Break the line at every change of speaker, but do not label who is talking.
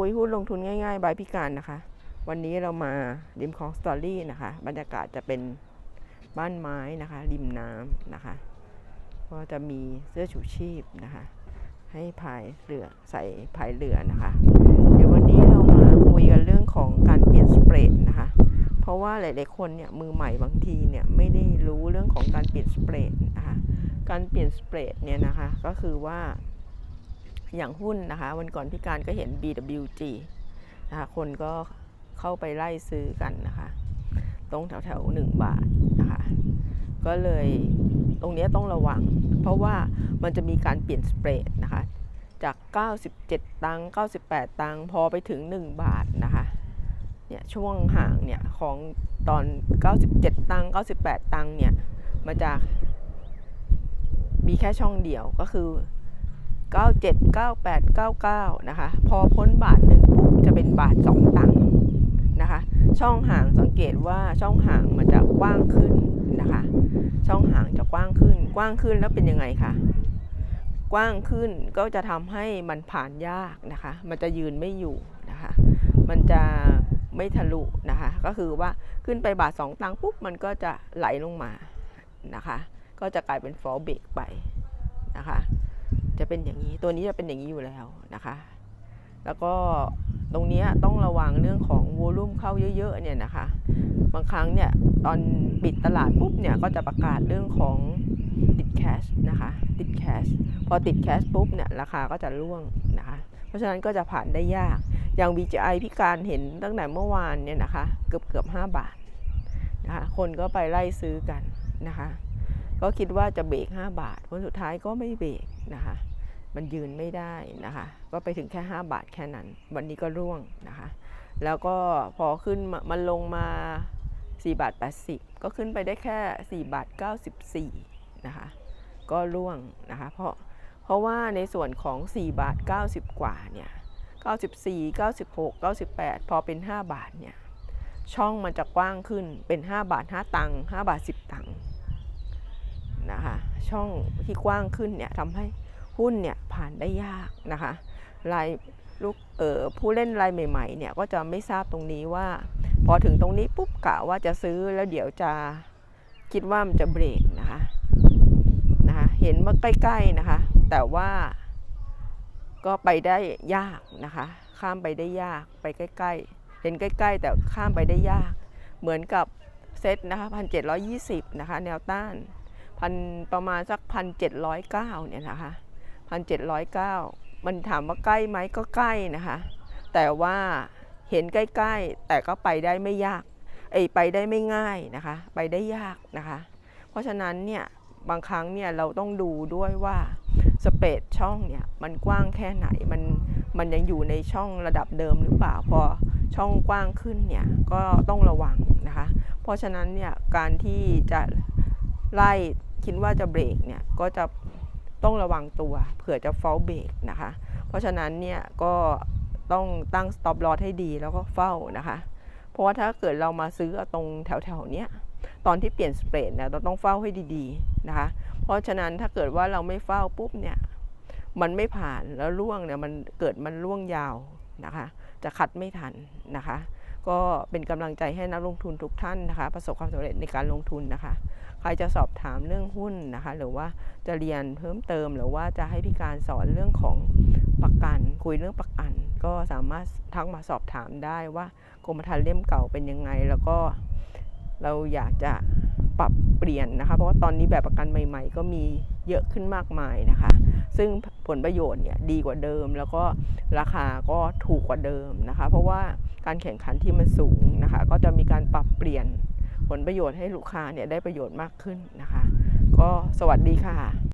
คุยหุ้นลงทุนง่ายๆ บายพิการนะคะ วันนี้เรามาริมคลองสตอรี่นะคะ บรรยากาศจะเป็นบ้านไม้นะคะ ริมน้ำนะคะ ก็จะมีเสื้อชูชีพนะคะ ให้พายเรือใส่พายเรือนะคะ เดี๋ยววันนี้เรามาคุยกันเรื่องของการเปลี่ยนสเปรดนะคะ เพราะว่าหลายๆคนเนี่ยมือใหม่บางทีเนี่ยไม่ได้รู้เรื่องของการเปลี่ยนสเปรดนะคะ การเปลี่ยนสเปรดเนี่ยนะคะก็คือว่า อย่างหุ้นนะคะ วันก่อนพี่การก็เห็น BWG นะคะคนก็เข้าไปไล่ซื้อกันนะคะ ตรงแถวๆหนึ่งบาทนะคะ ก็เลยตรงนี้ต้องระวัง เพราะว่ามันจะมีการเปลี่ยนสเปรดนะคะ จาก 97 ตังค์98 ตังค์พอไปถึง 1 บาทนะคะเนี่ยช่วงห่างเนี่ยของตอน 97 ตังค์98 ตังค์เนี่ยมาจากมีแค่ช่องเดียวก็คือ 97 98 99 นะคะ พอพ้นบาทหนึ่งปุ๊บจะเป็นบาท 2 ตังค์นะคะ ช่องห่างสังเกตว่าช่องห่างมันจะกว้างขึ้นนะคะ ช่องห่างจะกว้างขึ้น กว้างขึ้นแล้วเป็นยังไงคะกว้างขึ้นก็จะทำให้มันผ่านยากนะคะ มันจะยืนไม่อยู่นะคะ มันจะไม่ทะลุนะคะ ก็คือว่าขึ้นไปบาท 2 ตังค์ปุ๊บมันก็จะไหลลงมานะคะ ก็จะกลายเป็นฟอลเบรกไปนะคะ จะเป็นอย่างนี้ ตัวนี้จะเป็นอย่างนี้อยู่แล้วนะคะ แล้วก็ตรงนี้ต้องระวังเรื่องของวอลุ่มเข้าเยอะๆเนี่ยนะคะ บางครั้งเนี่ยตอนปิดตลาดปุ๊บเนี่ยก็จะประกาศเรื่องของติดแคชนะคะติดแคชพอติดแคชปุ๊บเนี่ยราคาก็จะร่วงนะคะ เพราะฉะนั้นก็จะผ่านได้ยาก อย่าง BGI พิการเห็นตั้งแต่เมื่อวานเนี่ยนะคะเกือบเกือบ5บาทนะคะคนก็ไปไล่ซื้อกันนะคะ ก็คิดว่าจะเบรก5บาทผลสุดท้ายก็ไม่เบรก นะคะ มันยืนไม่ได้นะคะ ก็ไปถึงแค่ 5 บาทแค่นั้น วันนี้ก็ร่วงนะคะ แล้วก็พอขึ้นมามันลงมา 4 บาท 80 ก็ขึ้นไปได้แค่ 4 บาท 94 นะคะ ก็ร่วงนะคะ เพราะเพราะว่าในส่วนของ 4 บาท 90 กว่าเนี่ย 94 96 98 พอเป็น 5 บาทเนี่ย ช่องมันจะกว้างขึ้นเป็น 5 บาท 5 ตังค์5บาท 10 ตังค์ นะคะช่องที่กว้างขึ้นเนี่ยทำให้หุ้นเนี่ยผ่านได้ยากนะคะรายลูกเอ่อผู้เล่นรายใหม่ๆเนี่ยก็จะไม่ทราบตรงนี้ว่า พอถึงตรงนี้ปุ๊บกะว่าจะซื้อแล้วเดี๋ยวจะคิดว่ามันจะเบรกนะคะนะคะเห็นว่าใกล้ๆนะคะแต่ว่าก็ไปได้ยากนะคะ ข้ามไปได้ยากไปใกล้ ๆ เห็นใกล้ ๆ แต่ข้ามไปได้ยาก เหมือนกับเซตนะคะพันเจ็ดร้อยี่สิบนะคะแนวต้าน พันประมาณสักพันเจ็ดร้อยเก้าเนี่ยนะคะพันเจ็ดร้อยเก้ามันถามว่าใกล้ไหมก็ใกล้นะคะ แต่ว่าเห็นใกล้ๆ แต่ก็ไปได้ไม่ยากเอยไปได้ไม่ง่ายนะคะ ไปได้ยากนะคะ เพราะฉะนั้นเนี่ยบางครั้งเนี่ยเราต้องดูด้วยว่าสเปซช่องเนี่ยมันกว้างแค่ไหนมันมันยังอยู่ในช่องระดับเดิมหรือเปล่าพอช่องกว้างขึ้นเนี่ยก็ต้องระวังนะคะ เพราะฉะนั้นเนี่ยการที่จะ ไล่คิดว่าจะเบรกเนี่ยก็จะต้องระวังตัวเผื่อจะ f a l เบรกนะคะ เพราะฉะนั้นเนี่ยก็ต้องตั้ง stop loss ให้ดีแล้วก็เฝ้านะคะ เพราะว่าถ้าเกิดเรามาซื้อตรงแถวๆเนี้ยตอนที่เปลี่ยนสเปรดเนี่ยเราต้องเฝ้าให้ดีๆนะคะ เพราะฉะนั้นถ้าเกิดว่าเราไม่เฝ้าปุ๊บเนี่ยมันไม่ผ่านแล้วล่วงเนี่ยมันเกิดมันล่วงยาวนะคะ จะคัดไม่ทันนะคะ ก็เป็นกำลังใจให้นักลงทุนทุกท่านนะคะ ประสบความสำเร็จในการลงทุนนะคะ ใครจะสอบถามเรื่องหุ้นนะคะ หรือว่าจะเรียนเพิ่มเติมหรือว่าจะให้พี่การสอนเรื่องของประกัน คุยเรื่องประกัน ก็สามารถทักมาสอบถามได้ว่ากรมธรรม์เล่มเก่าเป็นยังไง แล้วก็เราอยากจะปรับเปลี่ยนนะคะ เพราะว่าตอนนี้แบบประกันใหม่ ๆ ก็มีเยอะขึ้นมากมายนะคะ ซึ่งผลประโยชน์เนี่ยดีกว่าเดิม แล้วก็ราคาก็ถูกกว่าเดิมนะคะ เพราะว่าการแข่งขันที่มันสูงนะคะ ก็จะมีการปรับเปลี่ยนผลประโยชน์ให้ลูกค้าเนี่ยได้ประโยชน์มากขึ้นนะคะ ก็สวัสดีค่ะ